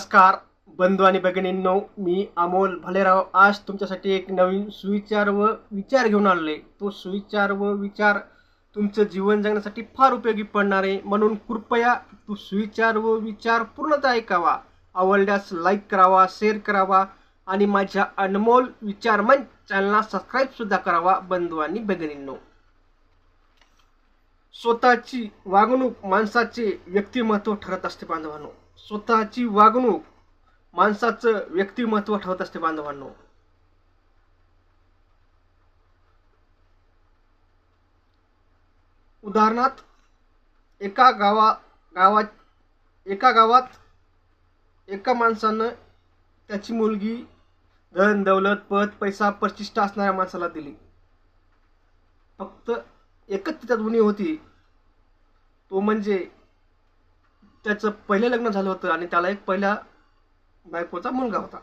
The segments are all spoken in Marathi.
नमस्कार बंधू आणि भगिनींनो मी अमोल भलेराव. आज तुमच्यासाठी एक नवीन सुविचार व विचार घेऊन आलोय. तो सुविचार व विचार तुमचं जीवन जगण्यासाठी फार उपयोगी पडणार आहे. म्हणून कृपया तो सुविचार व विचार पूर्णतः ऐकावा. आवडल्यास लाईक करावा शेअर करावा आणि माझ्या अनमोल विचार मंच चॅनलला सबस्क्राईबसुद्धा करावा बंधू आणि भगिनींनो. स्वतःची वागणूक माणसाचे व्यक्तिमत्व ठरत असते बांधवांनो. स्वतःची वागणूक माणसाचं व्यक्तिमत्व ठेवत असते बांधवांनो. उदाहरणार्थ एका गावा गावात एका गावात एका माणसानं त्याची मुलगी धन दौलत पद पैसा प्रतिष्ठा असणाऱ्या माणसाला दिली. फक्त एकच त्याच्यात उणी होती. तो म्हणजे त्याचं पहिलं लग्न झालं होतं आणि त्याला एक पहिल्या बायकोचा मुलगा होता.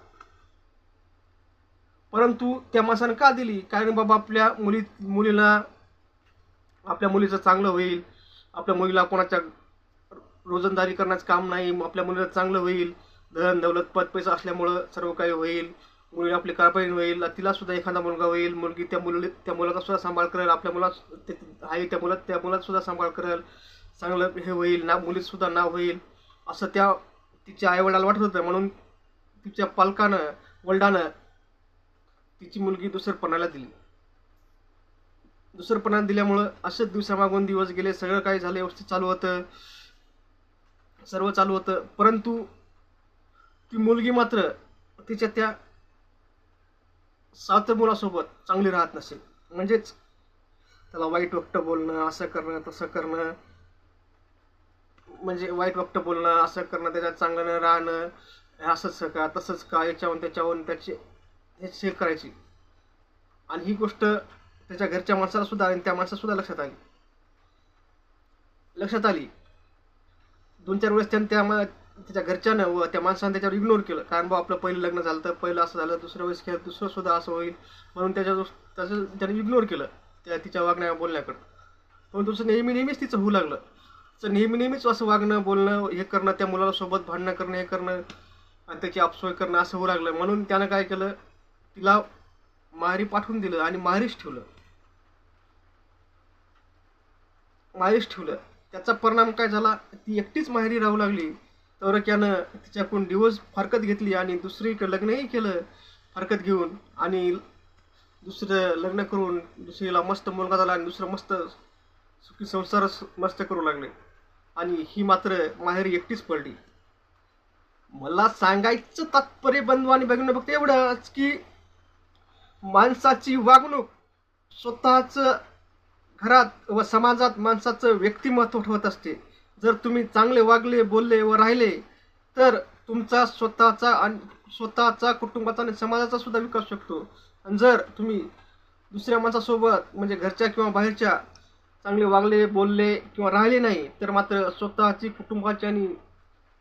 परंतु त्या माणसानं का दिली? कारण बाबा आपल्या मुली मुलीला आपल्या मुलीचं चांगलं होईल. आपल्या मुलीला कोणाच्या रोजंदारी करण्याचं काम नाही. आपल्या मुलीला चांगलं होईल. धन दौलत पद पैसा असल्यामुळं सर्व काही होईल. मुली आपली कारपाईन होईल. तिला सुद्धा एखादा मुलगा होईल. मुलगी त्या मुली त्या मुलाचा सुद्धा सांभाळ करेल. आपल्या मुला ते- आहे त्या मुलात त्या मुलात सुद्धा सांभाळ करेल. चांगलं हे होईल ना मुलीत सुद्धा नाव होईल असं त्या तिच्या आईवडिलाला वाटत होतं. म्हणून तिच्या पालकानं वडिलानं तिची मुलगी दुसरपणाला दिली. दुसरपणा दिल्यामुळं असेच दिवसामागून दिवस गेले सगळं काही झालं व्यवस्थित चालू होतं. सर्व चालू होतं. परंतु ती मुलगी मात्र तिच्या त्या सात मुलासोबत चांगली राहत नसेल. म्हणजेच त्याला वाईट वक्त बोलणं असं करणं तसं करणं. म्हणजे वाईट वक्त बोलणं असं करणं त्याच्यात चांगलं न राहणं असंच का तसंच का याच्याहून त्याच्याहून त्याची हे हे करायची. आणि ही गोष्ट त्याच्या घरच्या माणसाला सुद्धा आणि त्या माणसाला सुद्धा लक्षात आली. लक्षात आली. दोन चार वेळेस त्यानं त्या त्याच्या घरच्यानं व त्या माणसानं त्याच्यावर इग्नोर केलं. कारण बा आपलं पहिलं लग्न झालं तर पहिलं असं झालं दुसऱ्या वेळेस केलं दुसरं सुद्धा असं होईल. म्हणून त्याच्या त्याचं त्याने इग्नोर केलं त्या तिच्या वागण्या बोलण्याकडं. पण तुझं नेहमी नेहमीच तिचं होऊ लागलं. तर नेहमी नेहमीच असं वागणं बोलणं हे करणं त्या मुलाला सोबत भांडणं करणं हे करणं आणि त्याची अपसोय करणं असं होऊ लागलं. म्हणून त्यानं काय केलं? तिला माहेरी पाठवून दिलं आणि माहेरीच ठेवलं. माहेरीच ठेवलं. त्याचा परिणाम काय झाला? ती एकटीच माहेरी राहू लागली. तर त्यानं तिच्याकडून डिवोर्स फारकत घेतली आणि दुसरीकडे लग्नही केलं फारकत घेऊन आणि दुसरं लग्न करून दुसरीला मस्त मुलगा झाला आणि दुसरं मस्त सुखी संसार मस्त करू लागले. आणि ही मात्र माहेरी एकटीच पडली. मला सांगायचं तात्पर्य बंधू आणि बघणं फक्त एवढंच की माणसाची वागणूक स्वतःचं घरात व समाजात माणसाचं व्यक्तिमत्व ठेवत असते. जर तुम्ही चांगले वागले बोलले व राहिले तर तुमचा स्वतःचा आणि स्वतःचा कुटुंबाचा आणि समाजाचा सुद्धा विकास शकतो. आणि जर तुम्ही दुसऱ्या माणसासोबत म्हणजे घरच्या किंवा बाहेरच्या चांगले वागले बोलले किंवा राहिले नाही तर मात्र स्वतःची कुटुंबाची आणि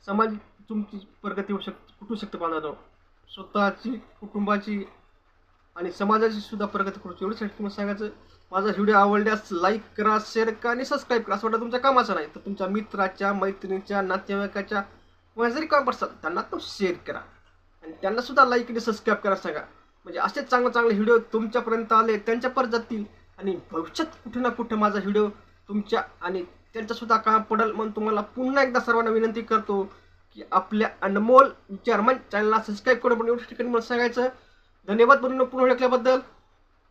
समाज तुमची प्रगती होऊ शक कुठू शकते बांधव स्वतःची कुटुंबाची आणि समाजाची सुद्धा प्रगती करू एवढ्यासाठी तुम्हाला सांगायचं माझा व्हिडिओ आवडल्यास लाईक करा शेअर करा आणि सबस्क्राईब करा. असं वाटतं तुमच्या कामाचं नाही तर तुमच्या मित्राच्या मैत्रिणीच्या नातेवाईकाच्या कोणा जरी काम असतात त्यांना तो शेअर करा. आणि त्यांनासुद्धा लाईक आणि सबस्क्राईब करा सांगा. म्हणजे असे चांगले चांगले व्हिडिओ तुमच्यापर्यंत आले त्यांच्या जातील. आणि भविष्यात कुठे ना कुठे माझा व्हिडिओ तुमच्या आणि त्यांचासुद्धा काम पडेल म्हणून तुम्हाला पुन्हा एकदा सर्वांना विनंती करतो की आपल्या अनमोल विचार मन चॅनलला सबस्क्राईब करून पण ठिकाणी मला सांगायचं. धन्यवाद म्हणून पुन्हा ओळखल्याबद्दल.